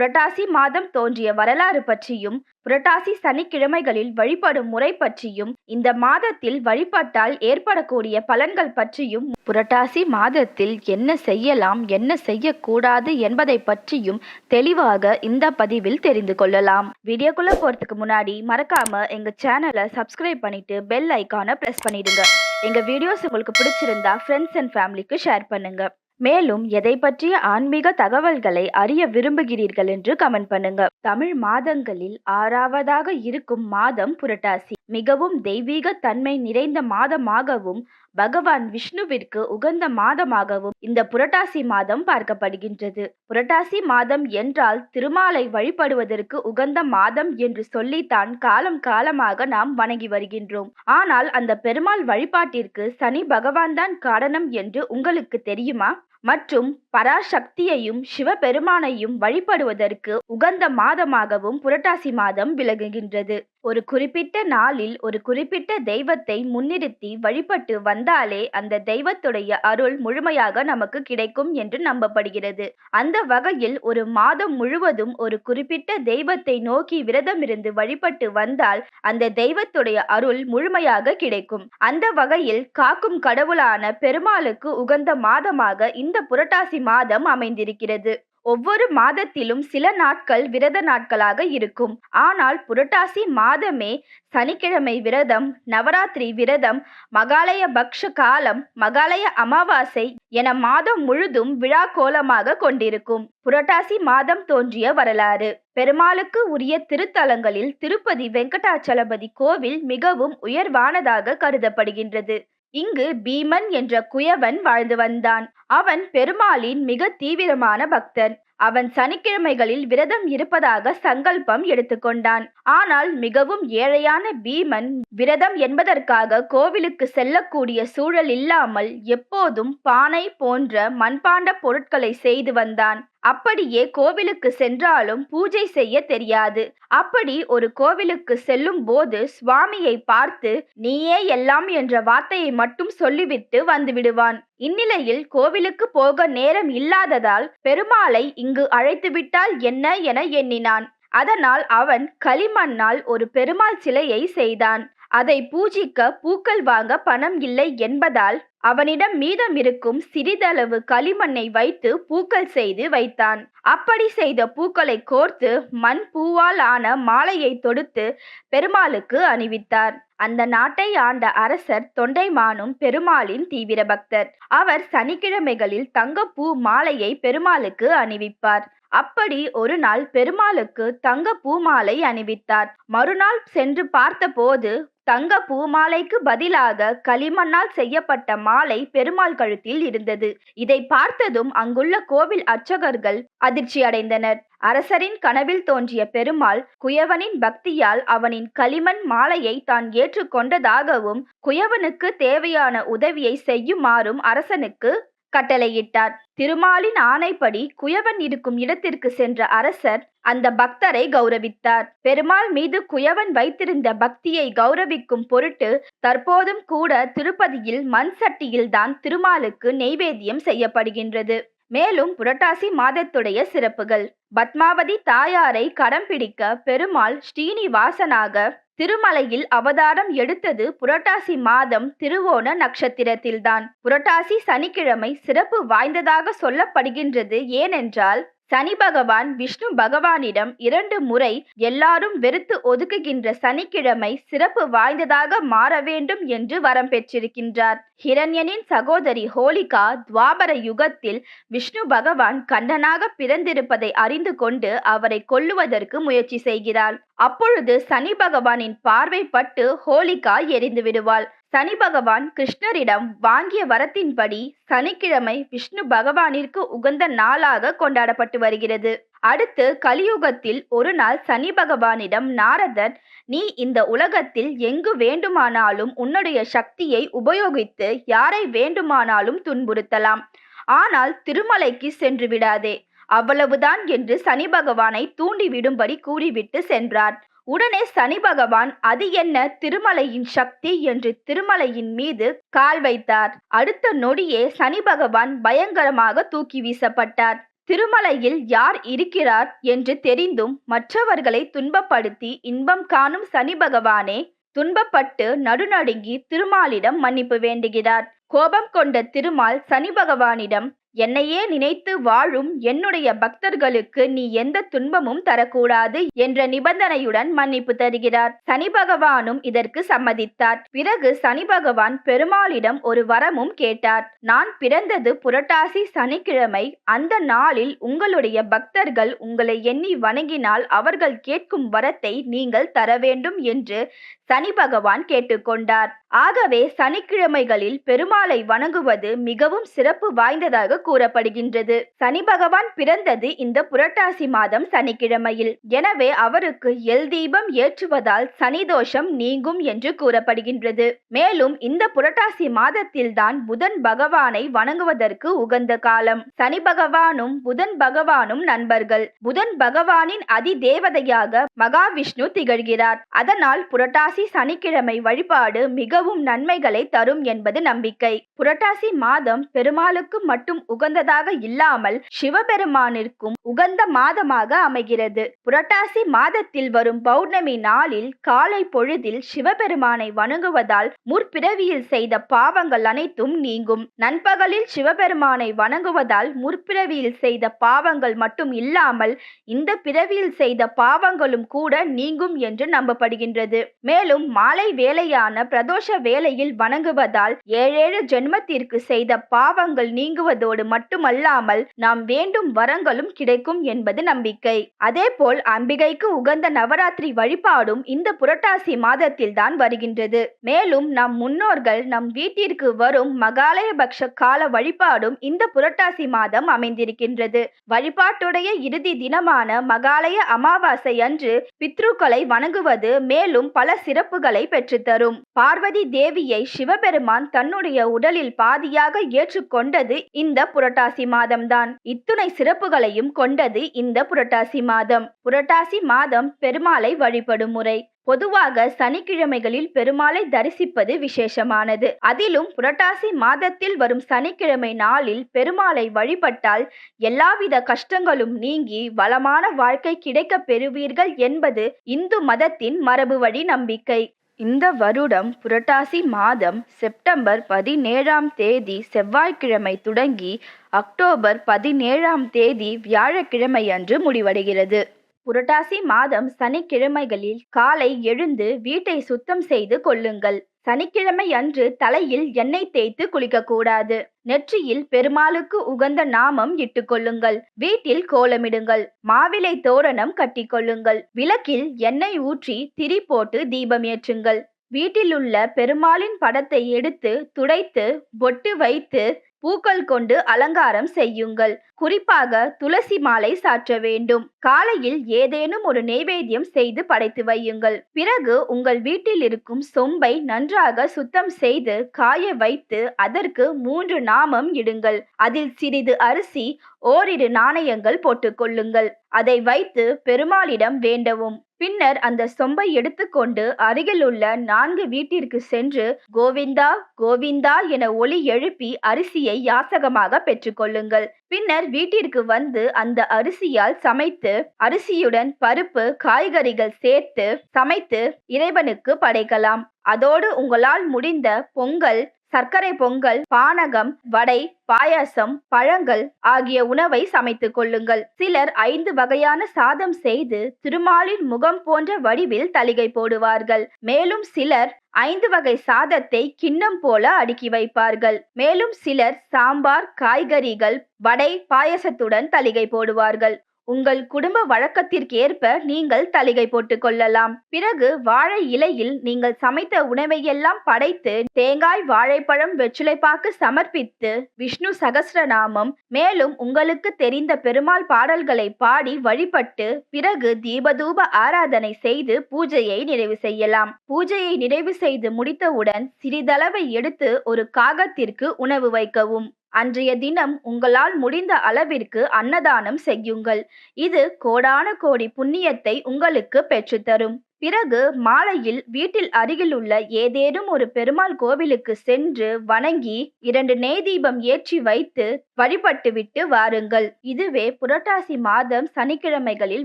புரட்டாசி மாதம் தோன்றிய வரலாறு பற்றியும் புரட்டாசி சனிக்கிழமைகளில் வழிபடும் முறை பற்றியும் இந்த மாதத்தில் வழிபட்டால் ஏற்படக்கூடிய பலன்கள் பற்றியும் புரட்டாசி மாதத்தில் என்ன செய்யலாம் என்ன செய்யக்கூடாது என்பதை பற்றியும் தெளிவாக இந்த பதிவில் தெரிந்து கொள்ளலாம். வீடியோக்குள்ள போறதுக்கு முன்னாடி மறக்காம எங்க சேனலை சப்ஸ்கிரைப் பண்ணிட்டு பெல் ஐக்கானை பிரஸ் பண்ணிடுங்க. எங்க வீடியோஸ் உங்களுக்கு பிடிச்சிருந்தா ஃப்ரெண்ட்ஸ் அண்ட் ஃபேமிலிக்கு ஷேர் பண்ணுங்க. மேலும் எதை பற்றிய ஆன்மீக தகவல்களை அறிய விரும்புகிறீர்கள் என்று கமெண்ட் பண்ணுங்க. தமிழ் மாதங்களில் ஆறாவதாக இருக்கும் மாதம் புரட்டாசி. மிகவும் தெய்வீக தன்மை நிறைந்த மாதமாகவும் பகவான் விஷ்ணுவிற்கு உகந்த மாதமாகவும் இந்த புரட்டாசி மாதம் பார்க்கப்படுகின்றது. புரட்டாசி மாதம் என்றால் திருமாலை வழிபடுவதற்கு உகந்த மாதம் என்று சொல்லித்தான் காலம் காலமாக நாம் வணங்கி வருகின்றோம். ஆனால் அந்த பெருமாள் வழிபாட்டிற்கு சனி பகவான் தான் காரணம் என்று உங்களுக்கு தெரியுமா? மற்றும் பராசக்தியையும் சிவபெருமானையும் வழிபடுவதற்கு உகந்த மாதமாகவும் புரட்டாசி மாதம் விளங்குகின்றது. ஒரு குறிப்பிட்ட நாளில் ஒரு குறிப்பிட்ட தெய்வத்தை முன்னிறுத்தி வழிபட்டு வந்தாலே அந்த தெய்வத்துடைய அருள் முழுமையாக நமக்கு கிடைக்கும் என்று நம்பப்படுகிறது. அந்த வகையில் ஒரு மாதம் முழுவதும் ஒரு குறிப்பிட்ட தெய்வத்தை நோக்கி விரதமிருந்து வழிபட்டு வந்தால் அந்த தெய்வத்துடைய அருள் முழுமையாக கிடைக்கும். அந்த வகையில் காக்கும் கடவுளான பெருமாளுக்கு உகந்த மாதமாக இந்த புரட்டாசி மாதம் அமைந்திருக்கிறது. ஒவ்வொரு மாதத்திலும் சில நாட்கள் விரத நாட்களாக இருக்கும். ஆனால் புரட்டாசி மாதமே சனிக்கிழமை விரதம் நவராத்திரி விரதம் மகாலய பக்ஷ காலம் மகாலய அமாவாசை என மாதம் முழுதும் விழா கோலமாக கொண்டிருக்கும். புரட்டாசி மாதம் தோன்றிய வரலாறு. பெருமாளுக்கு உரிய திருத்தலங்களில் திருப்பதி வெங்கடாச்சலபதி கோவில் மிகவும் உயர்வானதாக கருதப்படுகின்றது. இங்கு பீமன் என்ற குயவன் வாழ்ந்து வந்தான். அவன் பெருமாளின் மிக தீவிரமான பக்தன். அவன் சனிக்கிழமைகளில் விரதம் இருப்பதாக சங்கல்பம் எடுத்துக்கொண்டான் ஆனால் மிகவும் ஏழையான பீமன் விரதம் என்பதற்காக கோவிலுக்கு செல்லக்கூடிய சூழல் இல்லாமல் எப்போதும் பானை போன்ற மண்பாண்ட பொருட்களை செய்து வந்தான். அப்படியே கோவிலுக்கு சென்றாலும் பூஜை செய்ய தெரியாது. அப்படி ஒரு கோவிலுக்கு செல்லும் போது சுவாமியை பார்த்து நீயே எல்லாம் என்ற வார்த்தையை மட்டும் சொல்லிவிட்டு வந்துவிடுவான் இந்நிலையில் கோவிலுக்கு போக நேரம் இல்லாததால் பெருமாளை இங்கு அழைத்துவிட்டால் என்ன என எண்ணினான். அதனால் அவன் களிமண்ணால் ஒரு பெருமாள் சிலையை செய்தான். அதை பூஜிக்க பூக்கள் வாங்க பணம் இல்லை என்பதால் அவனிடம் மீதம் இருக்கும் சிறிதளவு களிமண்ணை வைத்து பூக்கள் செய்து வைத்தான். அப்படி செய்த பூக்களை கோர்த்து மண் பூவால் ஆன மாலையை தொடுத்து பெருமாளுக்கு அணிவித்தார். அந்த நாட்டை ஆண்ட அரசர் தொண்டைமானும் பெருமாளின் தீவிர பக்தர். அவர் சனிக்கிழமைகளில் தங்கப்பூ மாலையை பெருமாளுக்கு அணிவிப்பார். அப்படி ஒரு நாள் பெருமாளுக்கு தங்க பூமாலை அணிவித்தார். மறுநாள் சென்று பார்த்தபோது தங்க பூமாலைக்கு பதிலாக களிமண்ணால் செய்யப்பட்ட மாலை பெருமாள் கழுத்தில் இருந்தது. இதை பார்த்ததும் அங்குள்ள கோவில் அர்ச்சகர்கள் அதிர்ச்சி அடைந்தனர் அரசரின் கனவில் தோன்றிய பெருமாள் குயவனின் பக்தியால் அவனின் களிமண் மாலையை தான் ஏற்றுக்கொண்டதாகவும் குயவனுக்கு தேவையான உதவியை செய்யுமாறும் அரசனுக்கு கட்டளையிட்டார். திருமாலின் ஆணைப்படி குயவன் இருக்கும் இடத்திற்கு சென்ற அரசர் அந்த பக்தரை கௌரவித்தார். பெருமாள் மீது குயவன் வைத்திருந்த பக்தியை கௌரவிக்கும் பொருட்டு தற்போதும் கூட திருப்பதியில் மண் சட்டியில்தான் திருமாலுக்கு நெய்வேத்தியம் செய்யப்படுகின்றது. மேலும் புரட்டாசி மாதத்துடைய சிறப்புகள். பத்மாவதி தாயாரை கடம் பிடிக்க பெருமாள் ஸ்ரீனிவாசனாக திருமலையில் அவதாரம் எடுத்தது புரட்டாசி மாதம் திருவோண நட்சத்திரத்தில்தான். புரட்டாசி சனிக்கிழமை சிறப்பு வாய்ந்ததாக சொல்லப்படுகின்றது. ஏனென்றால் சனி பகவான் விஷ்ணு பகவானிடம் இரண்டு முறை எல்லாரும் வெறுத்து ஒதுக்குகின்ற சனிக்கிழமை சிறப்பு வாய்ந்ததாக மாற வேண்டும் என்று வரம் பெற்றிருக்கின்றார். ஹிரண்யனின் சகோதரி ஹோலிகா துவாபர யுகத்தில் விஷ்ணு பகவான் கண்ணனாக பிறந்திருப்பதை அறிந்து கொண்டு அவரை கொல்லுவதற்கு முயற்சி செய்கிறாள். அப்பொழுது சனி பகவானின் பார்வை பட்டு ஹோலிகா எரிந்து விடுவாள் சனி பகவான் கிருஷ்ணரிடம் வாங்கிய வரத்தின்படி சனிக்கிழமை விஷ்ணு பகவானிற்கு உகந்த நாளாக கொண்டாடப்பட்டு வருகிறது. அடுத்து கலியுகத்தில் ஒரு நாள் சனி பகவானிடம் நாரதன் நீ இந்த உலகத்தில் எங்கு வேண்டுமானாலும் உன்னுடைய சக்தியை உபயோகித்து யாரை வேண்டுமானாலும் துன்புறுத்தலாம். ஆனால் திருமலைக்கு சென்று விடாதே. அவ்வளவுதான் என்று சனி பகவானை தூண்டிவிடும்படி கூறிவிட்டு சென்றார். உடனே சனி பகவான் அது என்ன? திருமலையின் சக்தி? என்று திருமலையின் மீது கால் வைத்தார். அடுத்த நொடியே சனி பகவான் பயங்கரமாக தூக்கி வீசப்பட்டார். திருமலையில் யார் இருக்கிறார் என்று தெரிந்தும் மற்றவர்களை துன்பப்படுத்தி இன்பம் காணும் சனி பகவானே துன்பப்பட்டு நடுநடுங்கி திருமாலிடம் மன்னிப்பு வேண்டுகிறார். கோபம் கொண்ட திருமால் சனி பகவானிடம் என்னையே நினைத்து வாழும் என்னுடைய பக்தர்களுக்கு நீ எந்த துன்பமும் தரக்கூடாது என்ற நிபந்தனையுடன் மன்னிப்பு தருகிறார். சனி பகவானும் இதற்கு சம்மதித்தார். பிறகு சனி பகவான் பெருமாளிடம் ஒரு வரமும் கேட்டார். நான் பிறந்தது புரட்டாசி சனிக்கிழமை. அந்த நாளில் உங்களுடைய பக்தர்கள் உங்களை எண்ணி வணங்கினால் அவர்கள் கேட்கும் வரத்தை நீங்கள் தர வேண்டும் என்று சனி பகவான் கேட்டுக்கொண்டார். ஆகவே சனிக்கிழமைகளில் பெருமாளை வணங்குவது மிகவும் சிறப்பு வாய்ந்ததாக கூறப்படுகின்றது. சனி பகவான் பிறந்தது இந்த புரட்டாசி மாதம் சனிக்கிழமையில். எனவே அவருக்கு எல் தீபம் ஏற்றுவதால் சனி தோஷம் நீங்கும் என்று கூறப்படுகின்றது. மேலும் இந்த புரட்டாசி மாதத்தில்தான் புதன் பகவானை வணங்குவதற்கு உகந்த காலம். சனி பகவானும் புதன் பகவானும் நண்பர்கள். புதன் பகவானின் அதி தேவதையாக மகாவிஷ்ணு திகழ்கிறார். அதனால் புரட்டாசி சனிக்கிழமை வழிபாடு மிகவும் நன்மைகளை தரும் என்பது நம்பிக்கை. புரட்டாசி மாதம் பெருமாளுக்கு மட்டும் உகந்ததாக இல்லாமல் சிவபெருமானிற்கும் உகந்த மாதமாக அமைகிறது. புரட்டாசி மாதத்தில் வரும் பௌர்ணமி நாளில் காலை பொழுதில் சிவபெருமானை வணங்குவதால் முற்பிறவியில் செய்த பாவங்கள் அனைத்தும் நீங்கும். நண்பகலில் சிவபெருமானை வணங்குவதால் முற்பிறவியில் செய்த பாவங்கள் மட்டும் இல்லாமல் இந்த பிறவியில் செய்த பாவங்களும் கூட நீங்கும் என்று நம்பப்படுகின்றது. மேலும் மாலை வேலையான பிரதோஷ வேலையில் வணங்குவதால் ஏழேழு ஜென்மத்திற்கு செய்த பாவங்கள் நீங்குவதோடு மட்டுமல்லாமல் நாம் வேண்டும் வரங்களும் கிடைக்கும் என்பது நம்பிக்கை. அதேபோல் அம்பிகைக்கு உகந்த நவராத்திரி வழிபாடும் இந்த புரட்டாசி மாதத்தில் தான் வருகின்றது. மேலும் நம் முன்னோர்கள் நம் வீட்டிற்கு வரும் மகாலயபக்ஷ கால வழிபாடும் இந்த புரட்டாசி மாதம் அமைந்திருக்கின்றது. வழிபாட்டுடைய இறுதி தினமான மகாலய அமாவாசை அன்று பித்ருக்களை வணங்குவது மேலும் பல சிறப்புகளை பெற்றுத்தரும். பார்வதி தேவியை சிவபெருமான் தன்னுடைய உடலில் பாதியாக ஏற்றுக்கொண்டது இந்த புரட்டாசி மாதம்தான். இத்துணை சிறப்புகளையும் கொண்டது இந்த புரட்டாசி மாதம். புரட்டாசி மாதம் பெருமாளை வழிபடும் முறை. பொதுவாக சனிக்கிழமைகளில் பெருமாளை தரிசிப்பது விசேஷமானது. அதிலும் புரட்டாசி மாதத்தில் வரும் சனிக்கிழமை நாளில் பெருமாளை வழிபட்டால் எல்லாவித கஷ்டங்களும் நீங்கி வளமான வாழ்க்கை கிடைக்கப் பெறுவீர்கள் என்பது இந்து மதத்தின் மரபு வழி நம்பிக்கை. இந்த வருடம் புரட்டாசி மாதம் செப்டம்பர் பதினேழாம் தேதி செவ்வாய்க்கிழமை தொடங்கி அக்டோபர் பதினேழாம் தேதி வியாழக்கிழமை அன்று முடிவடைகிறது. புரட்டாசி மாதம் சனிக்கிழமைகளில் காலை எழுந்து வீட்டை சுத்தம் செய்து கொள்ளுங்கள். சனிக்கிழமை அன்று தலையில் எண்ணெய் தேய்த்து குளிக்கக்கூடாது. நெற்றியில் பெருமாளுக்கு உகந்த நாமம் இட்டுக்கொள்ளுங்கள் வீட்டில் கோலமிடுங்கள். மாவிலை தோரணம் கட்டிக்கொள்ளுங்கள் விளக்கில் எண்ணெய் ஊற்றி திரி போட்டு தீபம் ஏற்றுங்கள். வீட்டிலுள்ள பெருமாளின் படத்தை எடுத்து துடைத்து பொட்டு வைத்து பூக்கள் கொண்டு அலங்காரம் செய்யுங்கள். குறிப்பாக துளசி மாலை சாற்ற வேண்டும். காலையில் ஏதேனும் ஒரு நெய்வேத்தியம் செய்து படைத்து வையுங்கள். பிறகு உங்கள் வீட்டில் இருக்கும் சொம்பை நன்றாக சுத்தம் செய்து காய வைத்து அதற்கு மூன்று நாமம் இடுங்கள். அதில் சிறிது அரிசி ஓரிரு நாணயங்கள் போட்டுக்கொள்ளுங்கள் அதை வைத்து பெருமாளிடம் வேண்டவும். பின்னர் அந்த சொம்பை எடுத்துக்கொண்டு அருகிலுள்ள நான்கு வீட்டிற்கு சென்று கோவிந்தா கோவிந்தா என ஒலி எழுப்பி அரிசியை யாசகமாக பெற்றுக்கொள்ளுங்கள் பின்னர் வீட்டிற்கு வந்து அந்த அரிசியால் சமைத்து அரிசியுடன் பருப்பு காய்கறிகள் சேர்த்து சமைத்து இறைவனுக்கு படைக்கலாம். அதோடு உங்களால் முடிந்த பொங்கல் சர்க்கரை பொங்கல் பானகம் வடை பாயாசம் பழங்கள் ஆகிய உணவை சமைத்துக் கொள்ளுங்கள். சிலர் ஐந்து வகையான சாதம் செய்து திருமாலின் முகம் போன்ற வடிவில் தலிகை போடுவார்கள். மேலும் சிலர் ஐந்து வகை சாதத்தை கிண்ணம் போல அடுக்கி வைப்பார்கள். மேலும் சிலர் சாம்பார் காய்கறிகள் வடை பாயசத்துடன் தலிகை போடுவார்கள். உங்கள் குடும்ப வழக்கத்திற்கேற்ப நீங்கள் தலிகை போட்டுக் கொள்ளலாம். பிறகு வாழை இலையில் நீங்கள் சமைத்த உணவையெல்லாம் படைத்து தேங்காய் வாழைப்பழம் வெற்றிலைப்பாக்கு சமர்ப்பித்து விஷ்ணு சகசிரநாமம் மேலும் உங்களுக்கு தெரிந்த பெருமாள் பாடல்களை பாடி வழிபட்டு பிறகு தீபதூப ஆராதனை செய்து பூஜையை நிறைவு செய்யலாம். பூஜையை நிறைவு செய்து முடித்தவுடன் சிறிதளவை எடுத்து ஒரு காகத்திற்கு உணவு வைக்கவும். அன்றைய தினம் உங்களால் முடிந்த அளவிற்கு அன்னதானம் செய்யுங்கள். இது கோடான கோடி புண்ணியத்தை உங்களுக்கு பெற்றுத்தரும். பிறகு மாலையில் வீட்டில் அருகிலுள்ள ஏதேனும் ஒரு பெருமாள் கோவிலுக்கு சென்று வணங்கி இரண்டு நெய் தீபம் ஏற்றி வைத்து வழிபட்டுவிட்டு வாருங்கள். இதுவே புரட்டாசி மாதம் சனிக்கிழமைகளில்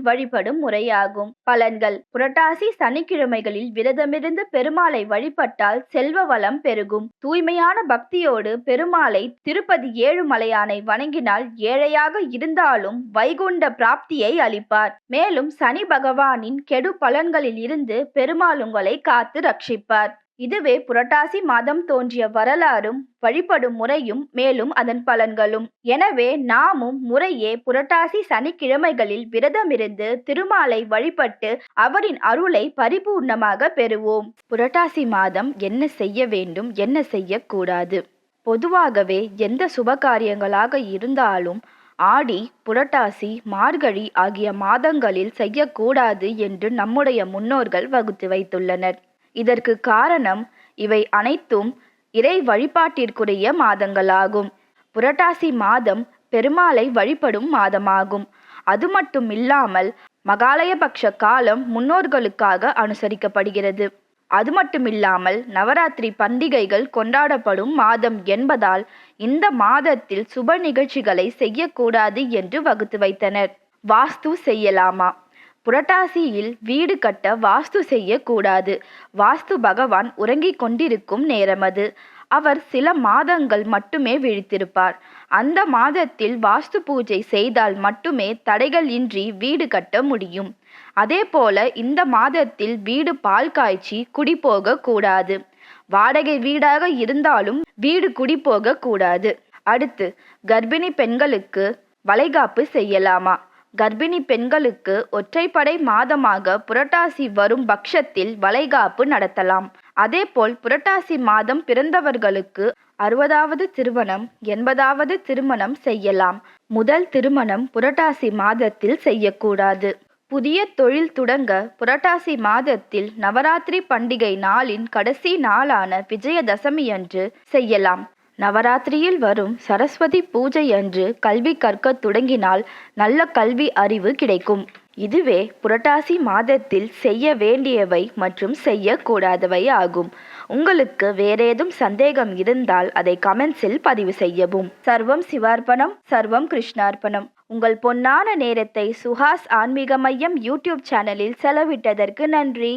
வழிபடும் முறையாகும். பலன்கள். புரட்டாசி சனிக்கிழமைகளில் விரதமிருந்து பெருமாளை வழிபட்டால் செல்வ வளம் பெருகும். தூய்மையான பக்தியோடு பெருமாளை திருப்பதி ஏழுமலையானை வணங்கினால் ஏழையாக இருந்தாலும் வைகுண்ட பிராப்தியை அளிப்பார். மேலும் சனி பகவானின் கெடு பலன்களில் இருந்து பெருமாள் உங்களை காத்து ரட்சிப்பார். இதுவே புரட்டாசி மாதம் தோன்றிய வரலாறும் வழிபடும் முறையும் மேலும் அதன் பலன்களும். எனவே நாமும் முறையே புரட்டாசி சனிக்கிழமைகளில் விரதமிருந்து திருமாலை வழிபட்டு அவரின் அருளை பரிபூர்ணமாக பெறுவோம். புரட்டாசி மாதம் என்ன செய்ய வேண்டும் என்ன செய்யக்கூடாது பொதுவாகவே எந்த சுபகாரியங்களாக இருந்தாலும் ஆடி புரட்டாசி மார்கழி ஆகிய மாதங்களில் செய்யக்கூடாது என்று நம்முடைய முன்னோர்கள் வகுத்து வைத்துள்ளனர். இதற்கு காரணம் இவை அனைத்தும் இறை வழிபாட்டிற்குரிய மாதங்களாகும். புரட்டாசி மாதம் பெருமாளை வழிபடும் மாதமாகும். அது மட்டும் இல்லாமல் மகாலயபக்ஷ காலம் முன்னோர்களுக்காக அனுசரிக்கப்படுகிறது. அது மட்டுமில்லாமல் நவராத்திரி பண்டிகைகள் கொண்டாடப்படும் மாதம் என்பதால் இந்த மாதத்தில் சுப நிகழ்ச்சிகளை செய்யக்கூடாது என்று வகுத்து வைத்தனர். வாஸ்து செய்யலாமா? புரட்டாசியில் வீடு கட்ட வாஸ்து செய்யக்கூடாது. வாஸ்து பகவான் உறங்கிக் கொண்டிருக்கும் நேரம் அது. அவர் சில மாதங்கள் மட்டுமே விழித்திருப்பார். அந்த மாதத்தில் வாஸ்து பூஜை செய்தால் மட்டுமே தடைகள் இன்றி வீடு கட்ட முடியும். அதே போல இந்த மாதத்தில் வீடு பால் காய்ச்சி குடி போக கூடாது. வாடகை வீடாக இருந்தாலும் வீடு குடி போக கூடாது. அடுத்து கர்ப்பிணி பெண்களுக்கு வளைகாப்பு செய்யலாமா? கர்ப்பிணி பெண்களுக்கு ஒற்றைப்படை மாதமாக புரட்டாசி வரும் பட்சத்தில் வளைகாப்பு நடத்தலாம். அதேபோல் புரட்டாசி மாதம் பிறந்தவர்களுக்கு அறுபதாவது திருமணம் எண்பதாவது திருமணம் செய்யலாம். முதல் திருமணம் புரட்டாசி மாதத்தில் செய்யக்கூடாது. புதிய தொழில் தொடங்க புரட்டாசி மாதத்தில் நவராத்திரி பண்டிகை நாளின் கடைசி நாளான விஜயதசமியன்று செய்யலாம். நவராத்திரியில் வரும் சரஸ்வதி பூஜை அன்று கல்வி கற்க தொடங்கினால் நல்ல கல்வி அறிவு கிடைக்கும். இதுவே புரட்டாசி மாதத்தில் செய்ய வேண்டியவை மற்றும் செய்யக்கூடாதவை ஆகும். உங்களுக்கு வேறேதும் சந்தேகம் இருந்தால் அதை கமெண்ட்ஸில் பதிவு செய்யவும். சர்வம் சிவார்ப்பணம் சர்வம் கிருஷ்ணார்ப்பணம். உங்கள் பொன்னான நேரத்தை சுஹாஸ் ஆன்மீக மையம் யூடியூப் சேனலில் செலவிட்டதற்கு நன்றி.